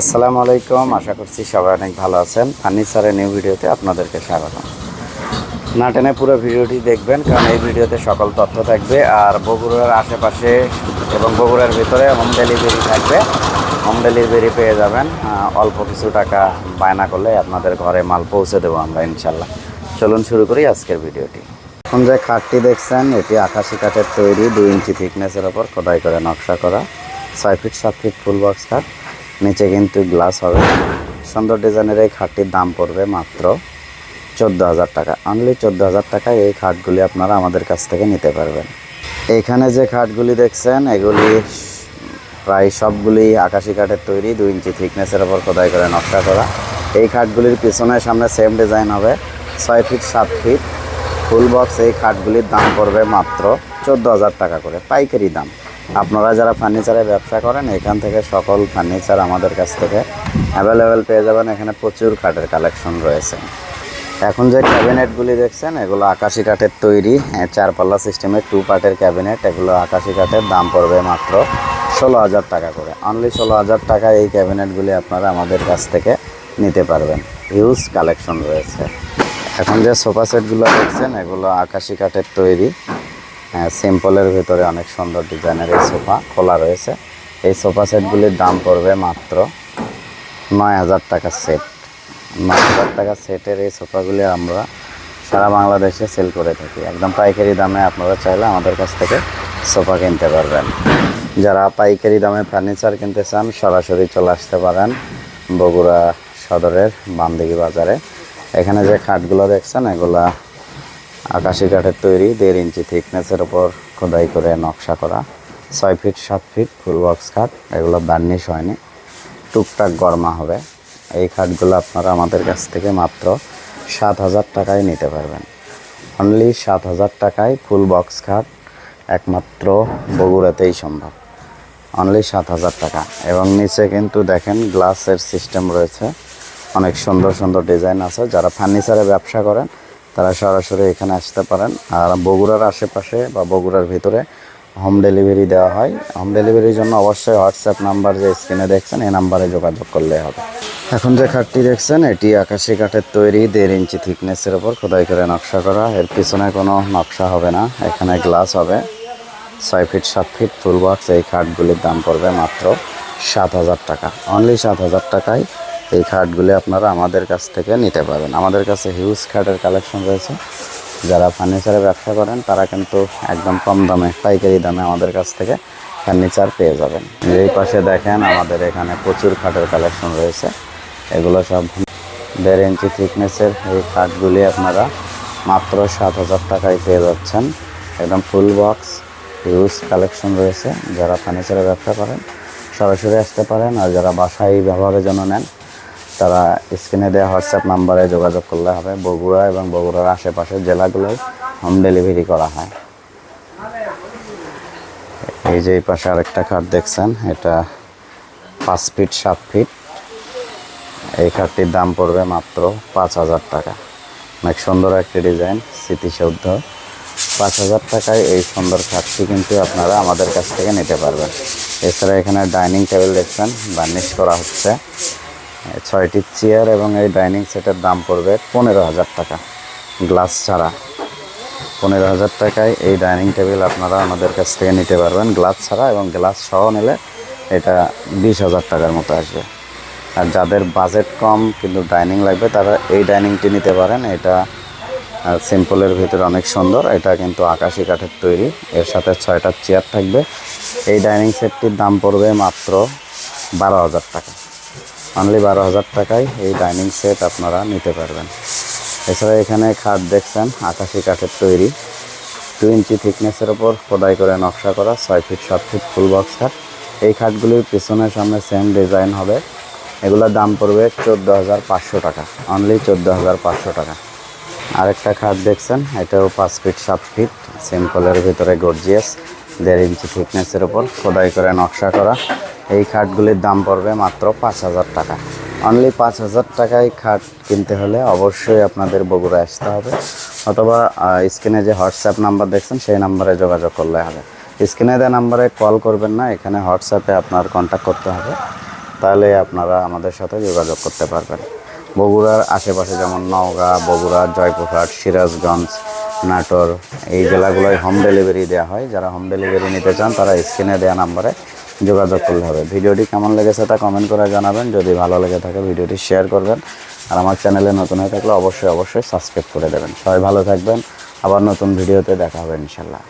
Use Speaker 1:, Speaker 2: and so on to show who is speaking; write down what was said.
Speaker 1: আসসালামু আলাইকুম, আশা করছি সবাই অনেক ভালো আছেন। ফার্নিচারের নিউ ভিডিওতে আপনাদেরকে স্বাগত না টেনে পুরো ভিডিওটি দেখবেন, কারণ এই ভিডিওতে সকল তথ্য থাকবে, আর বগুড়ার আশেপাশে এবং বগুড়ার ভিতরে হোম ডেলিভারি থাকবে। হোম ডেলিভারি পেয়ে যাবেন অল্প কিছু টাকা বায়না করলে আপনাদের ঘরে মাল পৌঁছে দেবো আমরা, ইনশাল্লাহ। চলুন শুরু করি আজকের ভিডিওটি এখন যে খাটটি দেখছেন, এটি আকাশি কাঠের তৈরি, দুই ইঞ্চি থিকনেসের ওপর খোদাই করে নকশা করা, ছয় ফিট সাত ফিট ফুল বক্স খাট। নিচে কিন্তু গ্লাস হবে। সুন্দর ডিজাইনের এই খাটটির দাম পড়বে মাত্র চোদ্দ হাজার টাকা। অনলি চোদ্দ হাজার টাকায় এই খাটগুলি আপনারা আমাদের কাছ থেকে নিতে পারবেন। এইখানে যে খাটগুলি দেখছেন, এগুলি প্রায় সবগুলি আকাশি কাঠের তৈরি, দুই ইঞ্চি থিকনেসের ওপর খোদাই করে নকশা করা। এই খাটগুলির পিছনে সামনে সেম ডিজাইন হবে, ছয় ফিট সাত ফিট ফুল বক্স এই খাটগুলির দাম পড়বে মাত্র চোদ্দ হাজার টাকা করে, পাইকারি দাম। আপনারা যারা ফার্নিচারের ব্যবসা করেন এখান থেকে সকল ফার্নিচার আমাদের কাছ থেকে অ্যাভেলেবেল পেয়ে যাবেন। এখানে প্রচুর কাঠের কালেকশন রয়েছে। এখন যে ক্যাবিনেটগুলি দেখছেন এগুলো আকাশি কাঠের তৈরি। হ্যাঁ, চার পাল্লা সিস্টেমের টু পার্টের ক্যাবিনেট এগুলো আকাশি কাঠের দাম পড়বে মাত্র ষোলো হাজার টাকা করে। অনলি ষোলো হাজার টাকা এই ক্যাবিনেটগুলি আপনারা আমাদের কাছ থেকে নিতে পারবেন। হিউজ কালেকশন রয়েছে। এখন যে সোফা সেটগুলো দেখছেন এগুলো আকাশি কাঠের তৈরি। সিম্পলের ভিতরে অনেক সুন্দর ডিজাইনের এই সোফা খোলা রয়েছে। এই সোফা সেটগুলির দাম পড়বে মাত্র নয় হাজার টাকা সেট নয় হাজার টাকা সেটের এই সোফাগুলি আমরা সারা বাংলাদেশে সেল করে থাকি। একদম পাইকারি দামে আপনারা চাইলে আমাদের কাছ থেকে সোফা কিনতে পারবেন। যারা পাইকারি দামে ফার্নিচার কিনতে চান, সরাসরি চলে আসতে পারেন বগুড়া সদরের বামদিঘি বাজারে। এখানে যে খাটগুলো দেখছেন, এগুলা আকাশি কাঠের তৈরি, দেড় ইঞ্চি থিকনেসের ওপর খোদাই করে নকশা করা। ছয় ফিট সাত ফিট ফুল বক্স খাট, এগুলো বার্নিশ হয়নি। টুকটাক গরমা হবে। এই খাটগুলো আপনারা আমাদের কাছ থেকে মাত্র সাত হাজার টাকায় নিতে পারবেন। অনলি সাত হাজার টাকায় ফুল বক্স খাট একমাত্র বগুড়াতেই সম্ভব। অনলি সাত হাজার টাকা। এবং নিচে কিন্তু দেখেন গ্লাসের সিস্টেম রয়েছে। অনেক সুন্দর সুন্দর ডিজাইন আছে। যারা ফার্নিচারে ব্যবসা করেন তারা সরাসরি এখানে আসতে পারেন। আর বগুড়ার আশেপাশে বা বগুড়ার ভিতরে হোম ডেলিভারি দেওয়া হয়। হোম ডেলিভারির জন্য অবশ্যই হোয়াটসঅ্যাপ নাম্বার যে স্ক্রিনে দেখছেন, এই নাম্বারে যোগাযোগ করলে হবে। এখন যে খাটটি দেখছেন, এটি আকাশি কাঠের তৈরি দেড় ইঞ্চি থিকনেসের ওপর খোদাই করে নকশা করা। এর পিছনে কোনো নকশা হবে না, এখানে গ্লাস হবে। ছয় ফিট সাত ফিট ফুল বক্স এই খাটগুলির দাম পড়বে মাত্র সাত হাজার টাকা। অনলি সাত হাজার টাকায় এই খাটগুলি আপনারা আমাদের কাছ থেকে নিতে পারবেন। আমাদের কাছে হিউজ খাটের কালেকশন রয়েছে। যারা ফার্নিচারে ব্যবসা করেন, তারা কিন্তু একদম কম দামে, পাইকারি দামে আমাদের কাছ থেকে ফার্নিচার পেয়ে যাবেন। এই পাশে দেখেন, আমাদের এখানে প্রচুর খাটের কালেকশন রয়েছে। এগুলো সব দেড় ইঞ্চি থিকনেসের এই খাটগুলি আপনারা মাত্র সাত হাজার টাকায় পেয়ে যাচ্ছেন। একদম ফুল বক্স হিউজ কালেকশন রয়েছে। যারা ফার্নিচারের ব্যবসা করেন, সরাসরি আসতে পারেন। আর যারা বাসায় ব্যবহারের জন্য নেন তারা স্ক্রিনে দেওয়া হোয়াটসঅ্যাপ নাম্বারে যোগাযোগ করলে হবে। বগুড়া এবং বগুড়ার আশেপাশের জেলাগুলোয় হোম ডেলিভারি করা হয়। এই যে এই পাশে আরেকটা খাট দেখছেন, এটা পাঁচ ফিট, সাত ফিট। এই খাটটির দাম পড়বে মাত্র পাঁচ হাজার টাকা। অনেক সুন্দর একটি ডিজাইন, স্মৃতিসৌধ। পাঁচ হাজার টাকায় এই সুন্দর খাটটি কিন্তু আপনারা আমাদের কাছ থেকে নিতে পারবেন। এছাড়া এখানে ডাইনিং টেবিল দেখছেন, বার্নিশ করা হচ্ছে। ছয়টি চেয়ার এবং এই ডাইনিং সেটের দাম পড়বে পনেরো হাজার টাকা। গ্লাস ছাড়া পনেরো হাজার টাকায় এই ডাইনিং টেবিল আপনারা আমাদের কাছ থেকে নিতে পারবেন। গ্লাস ছাড়া এবং গ্লাস সহ নিলে এটা বিশ হাজার টাকার মতো আসবে। আর যাদের বাজেট কম কিন্তু ডাইনিং লাগবে, তারা এই ডাইনিংটি নিতে পারেন। এটা সিম্পলের ভিতরে অনেক সুন্দর। এটা কিন্তু আকাশি কাঠের তৈরি। এর সাথে ছয়টা চেয়ার থাকবে। এই ডাইনিং সেটটির দাম পড়বে মাত্র বারো হাজার টাকা। অনলি বারো হাজার টাকায় এই ডাইনিং সেট আপনারা নিতে পারবেন। এছাড়া এখানে খাট দেখছেন, আকাশি কাঠের তৈরি। টু ইঞ্চি থিকনেসের ওপর খোদাই করে নকশা করা ছয় ফিট সাত ফিট ফুল বক্স খাট। এই খাটগুলির পিছনের সামনে সেম ডিজাইন হবে। এগুলোর দাম পড়বে চোদ্দ হাজার পাঁচশো টাকা অনলি চোদ্দ হাজার পাঁচশো টাকা। আরেকটা খাট দেখছেন, এটাও পাঁচ ফিট সাত ফিট সিম্পলের ভিতরে গর্জিয়াস দেড় ইঞ্চি থিকনেসের ওপর খোদাই করে নকশা করা। এই খাটগুলির দাম পড়বে মাত্র পাঁচ হাজার টাকা। অনলি পাঁচ হাজার টাকায় খাট কিনতে হলে অবশ্যই আপনাদের বগুড়া আসতে হবে। অথবা স্ক্রিনে যে হোয়াটসঅ্যাপ নাম্বার দেখছেন, সেই নাম্বারে যোগাযোগ করলে হবে। স্ক্রিনে দেওয়া নাম্বারে কল করবেন না, এখানে হোয়াটসঅ্যাপে আপনার কন্ট্যাক্ট করতে হবে। তাহলে আপনারা আমাদের সাথে যোগাযোগ করতে পারবেন। বগুড়ার আশেপাশে যেমন নওগাঁ, বগুড়া, জয়পুরহাট, সিরাজগঞ্জ, নাটোর, এই জেলাগুলোয় হোম ডেলিভারি দেওয়া হয়। যারা হোম ডেলিভারি নিতে চান, তারা স্ক্রিনে দেওয়া নাম্বারে যোগাযোগ করলে হবে। ভিডিওটি কেমন লেগেছে তা কমেন্ট করে জানাবেন। যদি ভালো লেগে থাকে, ভিডিওটি শেয়ার করবেন। আর আমার চ্যানেলে নতুন হয়ে থাকলে অবশ্যই অবশ্যই সাবস্ক্রাইব করে দেবেন। সবাই ভালো থাকবেন। আবার নতুন ভিডিওতে দেখা হবে ইনশাল্লাহ